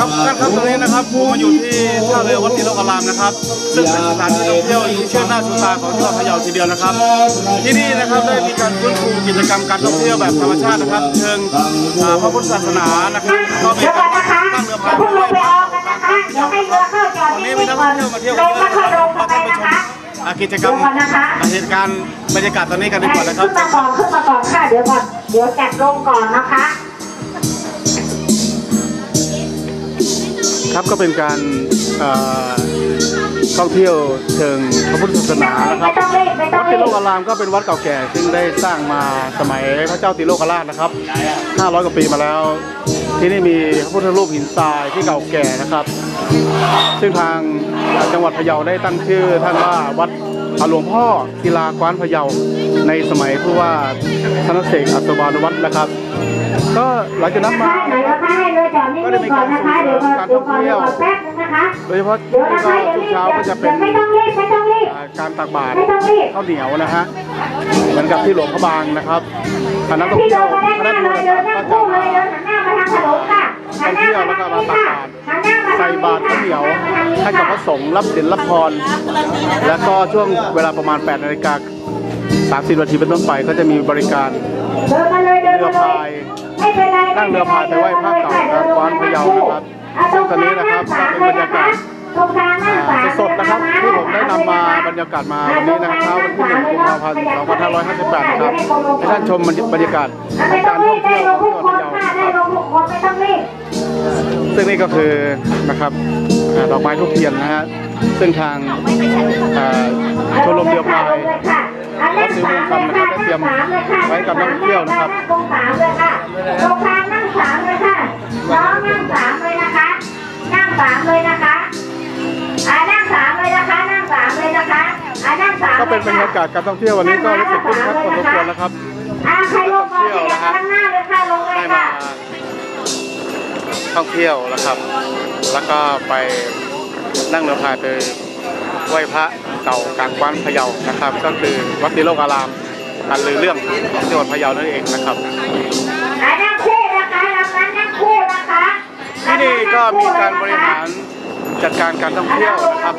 ครับท่านครับตอนนี้นะครับผมมาอยู่ที่ท่าเรือวัดศรีโลกอารามนะครับ ซึ่งเป็นสถานที่ท่องเที่ยวที่เชื่อหน้าชูตาของจังหวัดพะเยาทีเดียวนะครับ ที่นี่นะครับได้มีการฟื้นฟูกิจกรรมการท่องเที่ยวแบบธรรมชาตินะครับ เชิงพระพุทธศาสนานะครับก็มีเดี๋ยวก่การตั้งเรือพายเพิ่งลงไปออกกันนะคะเดี๋ยวให้เรือเข้าจอดวันที่นี้มีนี่นักท่องเที่ยวมาเที่ยวกันเยมาอะค่อยลงเราไปไปชมคะอ่ากิจกรรมเหตุการณ์บรรยากาศตอนนี้กันดีกว่านะครับขึ้นมาก่อนขึ้นมาก่อนค่ะเดี๋ยวก่อนเดี๋ยวจัดลงก่อนนะคะ ครับก็เป็นการท่องเที่ยวเชิงพระพุทธศาสนานะครับไม่ต้องรีบไม่ต้วัดติโลกอารามก็เป็นวัดเก่าแก่ ซึ่งได้สร้างมาสมัยพระเจ้าติโลกราชนะครับ 500 กว่าปีมาแล้ว ที่นี่มีพระพุทธรูปหินทรายที่เก่าแก่นะครับ ซึ่งทางจังหวัดพะเยาได้ตั้งชื่อท่านว่าวัดพรหลวงพ่อศิลากวานพะเยาในสมัยผู้ว่าธนเสกอัศวานวัฒน์นะครับ ก็หลังจากนั้นนะมาคะไหนนะคะให้เรือจอดนิ่งๆก่อนนะคะเดี๋ยวก่อนเดี๋ยวก่อนเดี๋ยวก่อนแป๊บนึงนะคะโดยเฉพาะเดี๋ยวที่นะคะก็เดี๋ยวทุกรีบเช้าก็จะเป็เดี๋ยนวไม่ต้องรีบไม่ต้องรีบอ่าการตักบาตรไม่ต้องรีบข้าวเหนียวนะฮะเหมือนกับที่หลวงพระบางนะครับคณะท่องพี่เที่เดิยวนมาด้านหคณะน้าทัวเลยร์เดินนั่งต่างๆก็จะคู่เลยเดินหันหน้ามาทางถนนค่ะหันหน้ามาทางนี้ค่ะหันหน้ามาใส่ทางนี้บาตรข้าวเหนียวให้กับพระสงฆ์รับศีลรับพรแล้วก็ช่วงเวลาประมาณ8นาฬิกา30นาทีเป็นต้นไปก็จะมีบริการเดินมาเลยเดินเรือมาเลพายยไม่เป็ นไรนั่งเรือพายไปไหว้พระเก่าครับกวานพะเยานะครับซึ่งตอนนี้นะครับก็เป็นบรรยากาศตรงกลางนั่งสามสดๆนะครับที่ผมได้นำมาบรรยากาศมาวันนี้นะครับเช้าวันที่1กุมภาพันธ์2558นะครับให้ท่านชมบรรยากาศไม่ต้กาองรรีท่อบงได้เที่ยวลของงจัทุงกหวัดคนพะเยาค่ะได้นะครับลงทุกคนไม่ต้องรีบซึ่งนี่ก็คือนะครับอ่าดอกไม้ทุกเทียนนะฮะซึ่งทางอ่าชมรมเรือพายวัดศรีมงคลนะครับได้เต รียมไว้กับนักท่องเที่ยวนะครับตรงสามเลยค่ะตรงกลางนั่งสามเลยค่ะน้องนั่งสามเลยนะคะ นั่งสามเลยนะคะอ่านั่งสามเลยนะคะ นั่งสามเลยนะคะอ่านั่งสามก็เป็นบรรยากาศการท่องเที่ยววันนี้ก็รู้สึกคึกคักพอสมควรแล้วครับอ่าใครลงก่อนขยับมาข้างหน้าเลยค่ะลงเลยได้มาค่ะท่องเที่ยวนะครับ แล้วก็ไปนั่งเรือพายไปไหว้พระเก่ากลางกว้านพะเยานะครับ ก็คือวัดติโลกอาราม อันลือเรื่องของจังหวัดพะเยานั่นเองนะครับอ่านั่งคู่นะคะลำนั้นนั่งคู่นะคะที่นี่ก็มีการบริหารจัดการการท่องเที่ยวนะครับ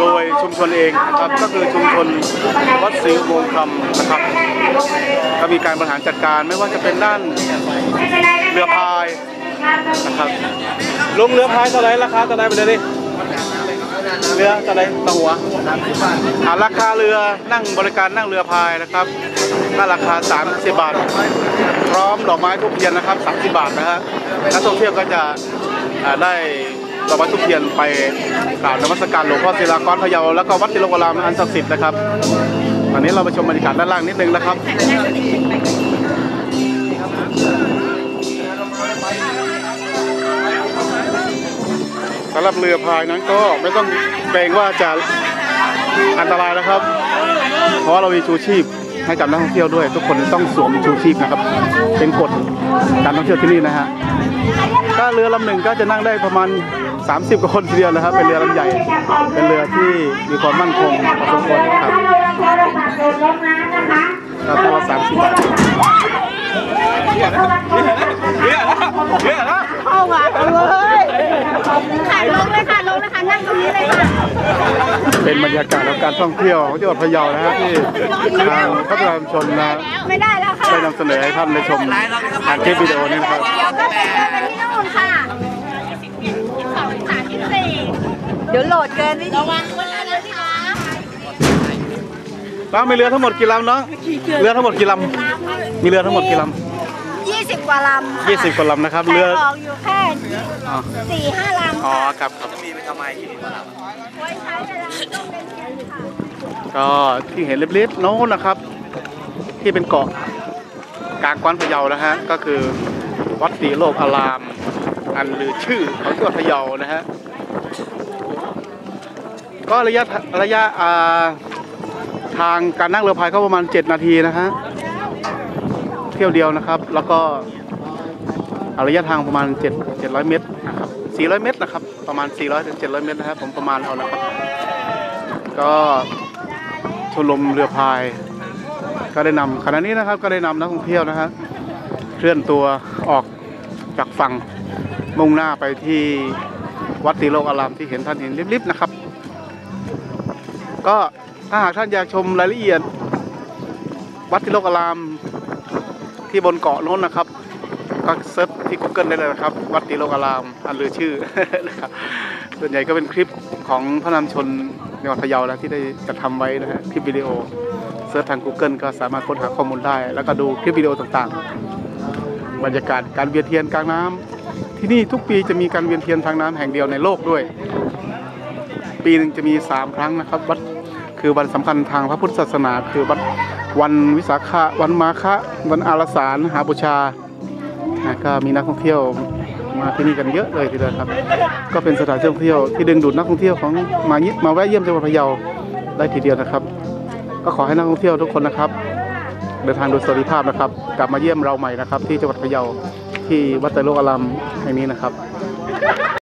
โดยชุมชนเองนะครับก็คือชุมชนวัดศรีวงคำนะครับ ก็มีการบริหารจัดการไม่ว่าจะเป็นด้านเรือพายนะครับลุงเรือพายเท่าไหรราคาเท่าไหรไปเลยดิ เรือเท่าไรต่อหัวอ่าราคาเรือนั่งบริการนั่งเรือพายนะครับก็ราคา 30 บาท พร้อมดอกไม้ทุกเทียนนะครับ 30 บาทนะฮะนักท่องเที่ยวก็จะได้ดอกไม้ทุกเทียนไปกราบนมัสการหลวงพ่อศิลากรพะเยาแล้วก็วัดติโลกรามอันศักดิ์สิทธิ์นะครับตอนนี้เราไปชมบรรยากาศด้านล่างนิดนึงนะครับำหรับเรือพายนั้นก็ไม่ต้องเกรงว่าจะอันตรายนะครับ เพราะว่าเรามีชูชีพให้กับนักท่องเที่ยวด้วย ทุกคนต้องสวมชูชีพนะครับ เป็นกฎการท่องเที่ยวที่นี่นะฮะถ้าเรือลำหนึ่งก็จะนั่งได้ประมาณ 30กว่าคนทีเดียวนะครับ เป็นเรือลำใหญ่ เป็นเรือที่มีความมั่นคงพอสมควระครับถ้าเราโทรศัพท์โดดลงน้ำนะคะครับตัวละ30บาทเข้ามาเลยถ่ายลงเลยค่ะ ลงเลยค่ะ นั่งตรงนี้เลยค่ะ เป็นบ รรยากาศของการท่องเที่ยวของจังหวัดพะเยานะฮะที่ทางพัฒนาชุมชนนะไม่ได้แล้วค่ะได้นำเสนอให้ท่านได้ชมทางคลิปวิดีโอนี้นะครับเดี๋ยวก็ไปเจอกันที่นู่นค่ะสองสามยี่สิบสี่เดี๋ยวโหลดเกินไม่ระวังด้วยนะคะน้องมีเรือทั้งหมดกี่ลำน้องเรือทั้งหมดกี่ลำมีเรือทั้งหมดกี่ลยี่สิบกว่าลำำค่ะยี่สิบกว่าลำนะครับแต่เรือออกอยู่แค่อ๋อสี่ห้าลำ อ๋อค่ะครับครับไว้ใช้เวลาต้องเป็นเดือนค่ะ ก็ที่เห็นเล็กๆโน้นนะครับ ที่เป็นเกาะกลางกวานพะเยานะฮะก็คือวัดศรีโลกอาราม อันลือชื่อของจังหวัดพะเยานะฮะก็ระยะระยะอ่าทางการนั่งเรือพายก็ประมาณ 7 นาทีนะฮะเที่ยวเดียวนะครับ แล้วก็ระยะทางประมาณ 7 700 เมตรนะครับ400 เมตรนะครับ ประมาณ 400ถึง700 เมตรนะครับ ผมประมาณเอานะครับ ก็ ชมรมเรือพาย ก็ได้นำขณะนี้นะครับก็ได้นำนักท่องเที่ยวนะฮะเคลื่อนตัวออกจากฝั่งมุ่งหน้าไปที่วัดตีโลกอารามที่เห็นท่านเห็นริบๆนะครับ ก็ถ้าหากท่านอยากชมรายละเอียด วัดตีโลกอารามที่บนเกาะโน้นนะครับ ก็เซิร์ชที่ Google ได้เลยนะครับ วัดตีโลกอาราม อันลือชื่อนะครับส่วนใหญ่ก็เป็นคลิปของพระนำชนในวัดพะเยาแล้วที่ได้จัดทำไว้นะฮะคลิปวิดีโอเซิร์ชทาง Google ก็สามารถค้นหาข้อมูลได้ แล้วก็ดูคลิปวิดีโอต่างๆ บรรยากาศการเวียนเทียนกลางน้ำที่นี่ทุกปีจะมีการเวียนเทียนทางน้ำแห่งเดียวในโลกด้วย ปีหนึ่งจะมี 3 ครั้งนะครับวัดคือวันสำคัญทางพระพุทธศาสนา คือวัดวันวิสาขะวันมาฆะวันอาราสาฬหาบูชา นะก็มีนักท่องเที่ยวมาที่นี่กันเยอะเลยทีเดียวครับ ก็เป็นสถานที่ท่องเที่ยวที่ดึงดูดนักท่องเที่ยวของมาเยี่ยมมาแวะเยี่ยมจังหวัดพะเยาได้ทีเดียวนะครับ ก็ขอให้นักท่องเที่ยวทุกคนนะครับ เดินทางโดยสวัสดิภาพนะครับ กลับมาเยี่ยมเราใหม่นะครับ ที่จังหวัดพะเยาที่วัดไตรโลกอารามแห่งนี้นะครับ